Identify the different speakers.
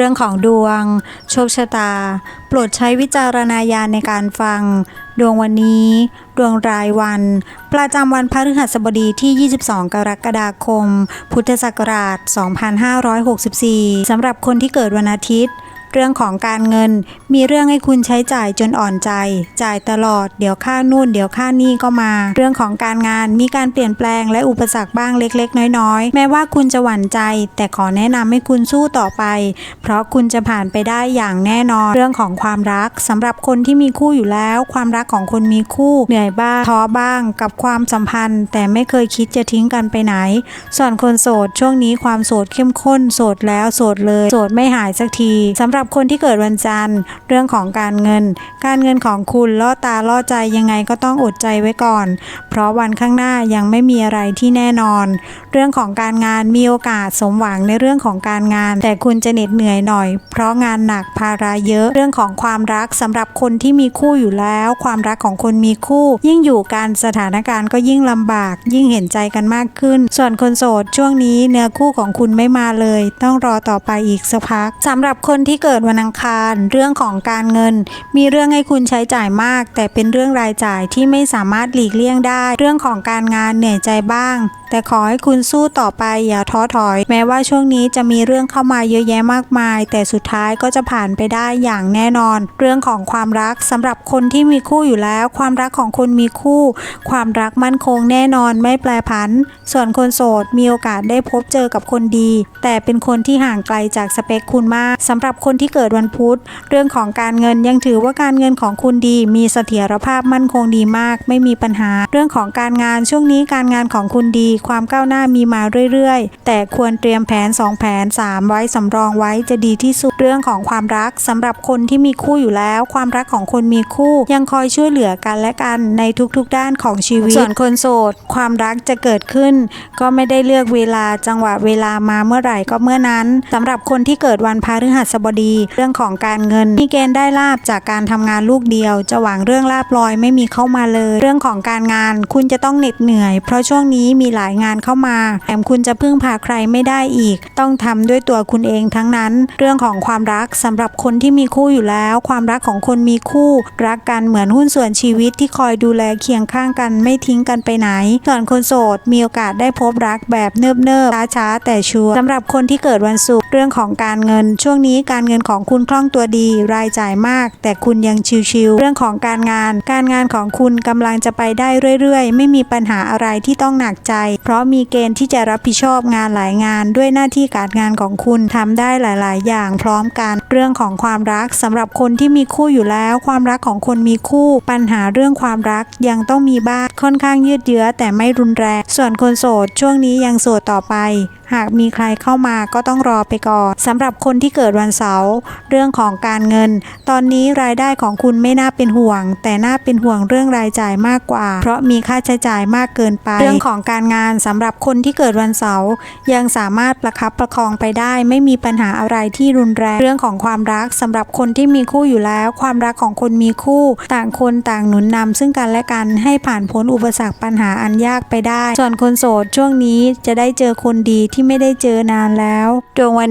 Speaker 1: เรื่องของดวง โชคชะตา โปรดใช้วิจารณญาณในการฟัง ดวงวันนี้ ดวงรายวัน ประจำวันพฤหัสบดีที่ 22 กรกฎาคม พุทธศักราช 2564 สำหรับคนที่เกิดวันอาทิตย์ เรื่องของการเงิน มีเรื่องให้คุณใช้จ่ายจนอ่อนใจ จ่ายตลอด เดี๋ยวค่านู่น เดี๋ยวค่านี่ก็มา เรื่องของการงานมีการเปลี่ยนแปลงและอุปสรรคบ้างเล็ก ๆ น้อยๆ แม้ว่าคุณจะหวั่นใจ แต่ขอแนะนำให้คุณสู้ต่อไป เพราะคุณจะผ่านไปได้อย่างแน่นอน เรื่องของความรักสำหรับคนที่มีคู่อยู่แล้ว ความรักของคนมีคู่เหนื่อยบ้างท้อบ้างกับความสัมพันธ์ แต่ไม่เคยคิดจะทิ้งกันไปไหน ส่วนคนโสดช่วงนี้ความโสดเข้มข้นโสดแล้วโสดเลยโสดไม่หายสักทีสำหรับคนที่เกิดวันจันทร์ เรื่องของการเงิน การเงินของคุณล่อตาล่อใจยังไงก็ต้องอดใจไว้ก่อน เพราะวันข้างหน้ายังไม่มีอะไรที่แน่นอน เรื่องของการงานมีโอกาสสมหวังในเรื่องของการงาน แต่คุณจะเหน็ดเหนื่อยหน่อย เพราะงานหนักภาระเยอะเรื่องของความรักสำหรับคนที่มีคู่อยู่แล้ว ความรักของคนมีคู่ ยิ่งอยู่การสถานการณ์ก็ยิ่งลำบาก ยิ่งเห็นใจกันมากขึ้น ส่วนคนโสดช่วงนี้เนื้อคู่ของคุณไม่มาเลย ต้องรอต่อไปอีกสักพักสำหรับคนที่เกิดิดวันอังคาร เรื่องของการเงิน มีเรื่องให้คุณใช้จ่ายมาก แต่เป็นเรื่องรายจ่ายที่ไม่สามารถหลีกเลี่ยงได้ เรื่องของการงานเหนื่อยใจบ้าง แต่ขอให้คุณสู้ต่อไปอย่าท้อถอย แม้ว่าช่วงนี้จะมีเรื่องเข้ามาเยอะแยะมากมาย แต่สุดท้ายก็จะผ่านไปได้อย่างแน่นอน เรื่องของความรักสำหรับคนที่มีคู่อยู่แล้ว ความรักของคนมีคู่ ความรักมั่นคงแน่นอนไม่แปรผัน ส่วนคนโสดมีโอกาสได้พบเจอกับคนดี แต่เป็นคนที่ห่างไกลจากสเปคคุณมากสำหรับคนที่เกิดวันพุธ เรื่องของการเงินยังถือว่าการเงินของคุณดี มีเสถียรภาพมั่นคงดีมาก ไม่มีปัญหา เรื่องของการงานช่วงนี้การงานของคุณดีความก้าวหน้ามีมาเรื่อยๆ แต่ควรเตรียมแผน 2 แผน 3 ไว้สำรองไว้จะดีที่สุดเรื่องของความรักสำหรับคนที่มีคู่อยู่แล้ว ความรักของคนมีคู่ยังคอยช่วยเหลือกันและกันในทุกๆ ด้านของชีวิต ส่วนคนโสด ความรักจะเกิดขึ้น ก็ไม่ได้เลือกเวลาจังหวะเวลามาเมื่อไหร่ก็เมื่อนั้นสำหรับคนที่เกิดวันพฤหัสบดี เรื่องของการเงินมีเกณฑ์ได้ลาบจากการทำงานลูกเดียว จะหวังเรื่องลาบลอยไม่มีเข้ามาเลย เรื่องของการงานคุณจะต้องเหน็ดเหนื่อย เพราะช่วงนี้มีหลายงานเข้ามาแถมคุณจะพึ่งพาใครไม่ได้อีก ต้องทำด้วยตัวคุณเองทั้งนั้น เรื่องของความรักสำหรับคนที่มีคู่อยู่แล้ว ความรักของคนมีคู่ รักกันเหมือนหุ้นส่วนชีวิตที่คอยดูแลเคียงข้างกันไม่ทิ้งกันไปไหน ส่วนคนโสดมีโอกาสได้พบรักแบบเนิบๆช้าๆแต่ชัวร์สำหรับคนที่เกิดวันศุกร์ เรื่องของการเงิน ช่วงนี้การเงินของคุณคล่องตัวดี รายจ่ายมาก แต่คุณยังชิวๆเรื่องของการงาน การงานของคุณกำลังจะไปได้เรื่อยๆ ไม่มีปัญหาอะไรที่ต้องหนักใจ เพราะมีเกณฑ์ที่จะรับผิดชอบงานหลายงาน ด้วยหน้าที่การงานของคุณทำได้หลาย ๆ อย่างพร้อมกัน เรื่องของความรักสำหรับคนที่มีคู่อยู่แล้ว ความรักของคนมีคู่ ปัญหาเรื่องความรักยังต้องมีบ้างค่อนข้างยืดเยื้อแต่ไม่รุนแรง ส่วนคนโสดช่วงนี้ยังโสดต่อไป หากมีใครเข้ามาก็ต้องรอไปก่อนสำหรับคนที่เกิดวันเสาร์เรื่องของการเงิน ตอนนี้รายได้ของคุณไม่น่าเป็นห่วง แต่น่าเป็นห่วงเรื่องรายจ่ายมากกว่า เพราะมีค่าใช้จ่ายมากเกินไป เรื่องของการงานสำหรับคนที่เกิดวันเสาร์ยังสามารถประคับประคองไปได้ ไม่มีปัญหาอะไรที่รุนแรงเรื่องของความรักสำหรับคนที่มีคู่อยู่แล้ว ความรักของคนมีคู่ ต่างคนต่างหนุนนำซึ่งกันและกันให้ผ่านพ้นอุปสรรคปัญหาอันยากไปได้ ส่วนคนโสดช่วงนี้จะได้เจอคนดีที่ไม่ได้เจอนานแล้วดวงวัน